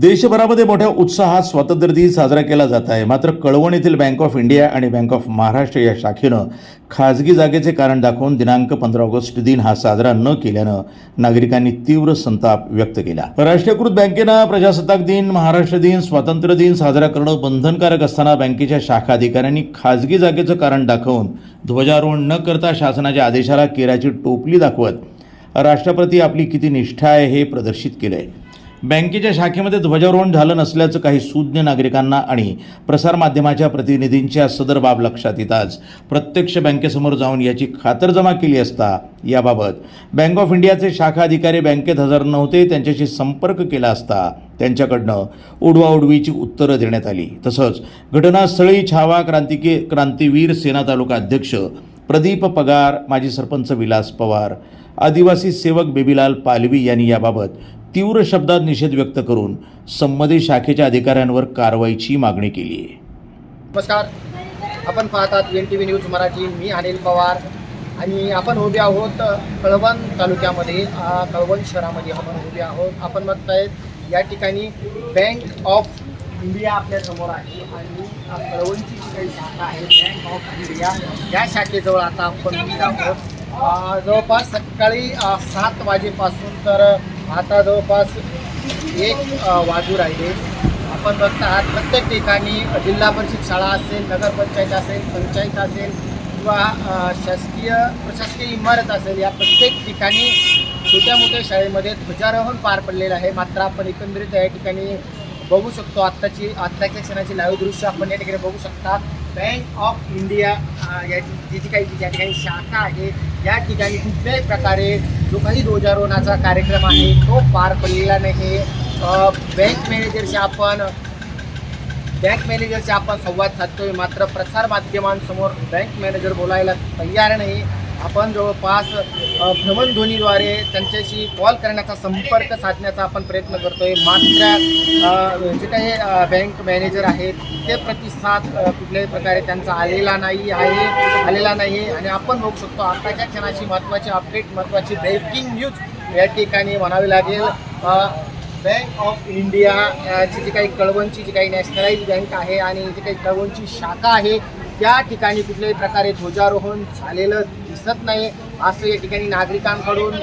देशभरामध्ये मोठ्या उत्साहात स्वातंत्र्य दिन साजरा केला जात आहे. मात्र कळवण येथील बँक ऑफ इंडिया आणि बँक ऑफ महाराष्ट्र या शाखेनं खाजगी जागेचे कारण दाखवून दिनांक पंधरा ऑगस्ट दिन हा साजरा न केल्यानं नागरिकांनी तीव्र संताप व्यक्त केला. राष्ट्रीयकृत बँकेनं प्रजासत्ताक दिन महाराष्ट्र दिन स्वातंत्र्य दिन साजरा करणं बंधनकारक असताना बँकेच्या शाखा अधिकाऱ्यांनी खाजगी जागेचं कारण दाखवून ध्वजारोहण न करता शासनाच्या आदेशाला केराची टोपली दाखवत राष्ट्रप्रती आपली किती निष्ठा आहे हे प्रदर्शित केलंय. बँकेच्या शाखेमध्ये ध्वजारोहण झालं नसल्याचं काही सुज्ञ नागरिकांना आणि प्रसारमाध्यमाच्या प्रतिनिधींच्या सदर बाब लक्षात येताच प्रत्यक्ष बँकेसमोर जाऊन याची खातरजमा केली असता याबाबत बँक ऑफ इंडियाचे शाखा अधिकारी बँकेत हजर नव्हते त्यांच्याशी संपर्क केला असता त्यांच्याकडनं उडवाउडवीची उत्तरं देण्यात आली. तसंच घटनास्थळी छावा क्रांतिके क्रांतीवीर सेना तालुका अध्यक्ष प्रदीप पगार माजी सरपंच विलास पवार आदिवासी सेवक बेबीलाल पालवी यांनी याबाबत तीव्र शब्दात निषेध व्यक्त करून संबंधित शाखेच्या अधिकाऱ्यांवर कारवाईची मागणी केली आहे. नमस्कार. आपण पाहतात N T V news Marathi. मी अनिल पवार. आणि आपण उभे आहोत कळवण तालुक्यामध्ये. कळवण शहरामध्ये आपण उभे आहोत. आपण बघतायत या ठिकाणी बँक ऑफ इंडिया आपल्यासमोर आहे. आणि कळवणची जी काही शाखा आहे बँक ऑफ इंडिया या शाखेजवळ आता आपण उभे आहोत. जवळपास सकाळी सात वाजेपासून तर आता जवळपास एक वाजू राहिले. आपण बघता आहात प्रत्येक ठिकाणी जिल्हा परिषद शाळा असेल नगरपंचायत असेल पंचायत असेल किंवा शासकीय प्रशासकीय इमारत असेल या प्रत्येक ठिकाणी छोट्या मोठ्या शाळेमध्ये ध्वजारोहण पार पडलेलं आहे. मात्र आपण एकंदरीत या ठिकाणी बघू शकतो आत्ताची आत्ताच्या क्षणाची लाईव्ह दृश्य आपण या ठिकाणी बघू शकता. बँक ऑफ इंडिया या जी जी काही ज्या ठिकाणी शाखा आहे या ठिकाणी कुठल्याही प्रकारे जो काही ध्वजारोहणाचा कार्यक्रम आहे तो पार पडलेला नाही. बँक मॅनेजरशी आपण बँक मॅनेजरशी आपण संवाद साधतोय. मात्र प्रसार माध्यमांसमोर बँक मॅनेजर बोलायला तयार नाही. आपण जवळपास भ्रमणध्वनीद्वारे त्यांच्याशी कॉल करण्याचा संपर्क साधण्याचा आपण प्रयत्न करतोय. मात्र जे काही बँक मॅनेजर आहेत ते प्रतिसाद कुठल्याही प्रकारे त्यांचा आलेला नाही आहे आलेला नाही. आणि आपण बघू शकतो आताच्या क्षणाची महत्त्वाची अपडेट महत्त्वाची ब्रेकिंग न्यूज या ठिकाणी म्हणावी लागेल. बँक ऑफ इंडिया जी काही कळवणची जी काही नॅशनलाइज बँक आहे आणि जी काही कळवणची शाखा आहे त्या ठिकाणी कुठल्याही प्रकारे ध्वजारोहण झालेलं दिसत नाही. असं या ठिकाणी नागरिकांकडून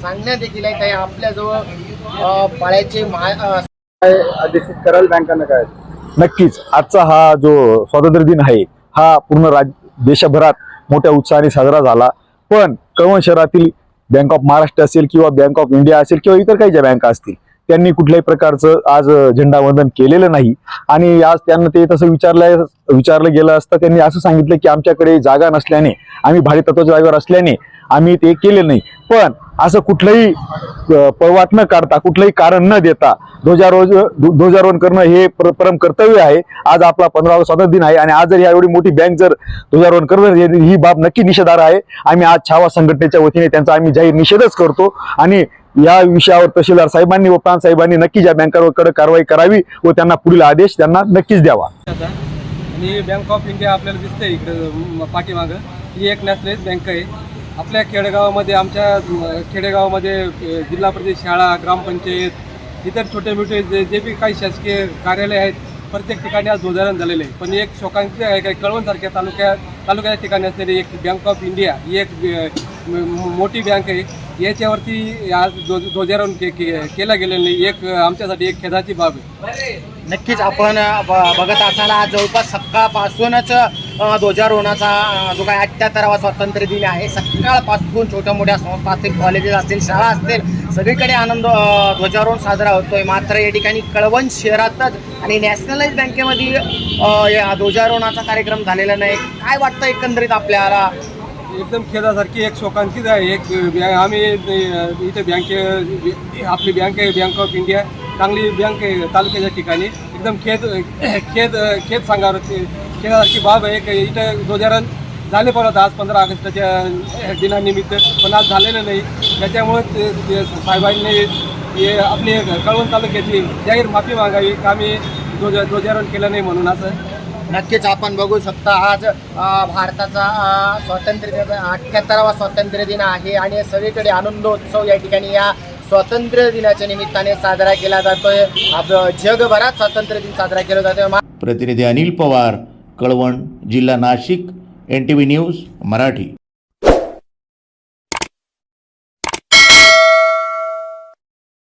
सांगण्यात देखील आहे काही आपल्याजवळ पाळ्याचे मा अ, कराल बँकांना काय? नक्कीच. आजचा हा जो स्वातंत्र्य दिन आहे हा पूर्ण राज देशभरात मोठ्या उत्साहाने साजरा झाला. पण कळवण शहरातील बँक ऑफ महाराष्ट्र असेल किंवा बँक ऑफ इंडिया असेल किंवा इतर काही ज्या बँका असतील त्यांनी कुठल्याही प्रकारचं आज झेंडावंदन केलेलं नाही. आणि आज त्यांना ते तसं विचारलं विचारलं गेलं असतं त्यांनी असं सांगितलं की आमच्याकडे जागा नसल्याने आम्ही भाडेतत्वाच्या जागेवर असल्याने आम्ही ते केले नाही. पण असं कुठलंही अ, पळवाट न काढता कुठलंही कारण न देता ध्वजारोज ध्व- ध्वजारोहण करणं हे परम कर्तव्य आहे. आज आपला पंधरा स्वातंत्र्य दिन आहे आणि आज जर या एवढी मोठी बँक जर ध्वजारोहण करत ही बाब नक्की निषेधार आहे. आम्ही आज छावा संघटनेच्या वतीने त्यांचा आम्ही जाहीर निषेधच करतो. आणि या विषयावर तहसीलदार साहेबांनी व प्रांत साहेबांनी नक्कीच या बँकांकडे कारवाई करावी व त्यांना पुढील आदेश त्यांना नक्कीच द्यावा. आणि बँक ऑफ इंडिया आपल्याला दिसते इकडं पाठीमागं. ही एक नॅशनलाइज बँक आहे. आपल्या खेडेगावामध्ये आमच्या खेडेगावामध्ये जिल्हा परिषद शाळा ग्रामपंचायत इतर छोटे मोठे जे जे बी काही शासकीय कार्यालय आहेत प्रत्येक ठिकाणी आज ध्वजारोहण झालेले आहे. पण एक शोकांची आहे काही कळवणसारख्या तालुक्यात तालुक्याच्या ठिकाणी असलेली एक बँक ऑफ इंडिया ही एक मोठी बँक आहे. याच्यावरती आज ध्वजारोहण के के- केलं गेलेलं नाही एक आमच्यासाठी एक खेदाची बाब आहे. नक्कीच आपण ब- बघत असताना आज जवळपास सकाळपासूनच ध्वजारोहणाचा जो काही अठ्ठ्याहत्तरावा स्वातंत्र्य दिन आहे सकाळपासून छोट्या मोठ्या संस्था असतील कॉलेजेस असतील शाळा असतील सगळीकडे आनंद ध्वजारोहण साजरा होतोय. मात्र या ठिकाणी कळवण शहरातच आणि नॅशनलाइज बँकेमध्ये या ध्वजारोहणाचा कार्यक्रम झालेला नाही. काय वाटतं एकंदरीत आपल्याला? एकदम खेदासारखी एक शोकांतीच आहे. एक आम्ही इथे बँके आपली बँक आहे बँक ऑफ इंडिया चांगली बँक आहे तालुक्याच्या ठिकाणी. एकदम खेद खेद खेद सांगावं ते खेदासारखी बाब आहे की इथं ध्वजारोहण झाले पण होतं आज पंधरा ऑगस्टच्या दिनानिमित्त पण आज झालेलं नाही. त्याच्यामुळे ते- साहेबांनी हे आपली कळवण तालुक्याची जाहीर माफी मागावी का आम्ही ध्वज ध्वजारोहण केलं नाही म्हणून असं. नक्कीच आपण बघू शकता आज भारताचा स्वातंत्र्य दिन अठ्ठ्याहत्तरावा स्वातंत्र्य दिन आहे आणि सगळीकडे आनंदोत्सव या ठिकाणी या स्वातंत्र्य दिनाच्या निमित्ताने साजरा केला जातोय. आप जगभरात स्वातंत्र्य दिन साजरा केला जातोय. प्रतिनिधी अनिल पवार कळवण जिल्हा Nashik N T V news Marathi.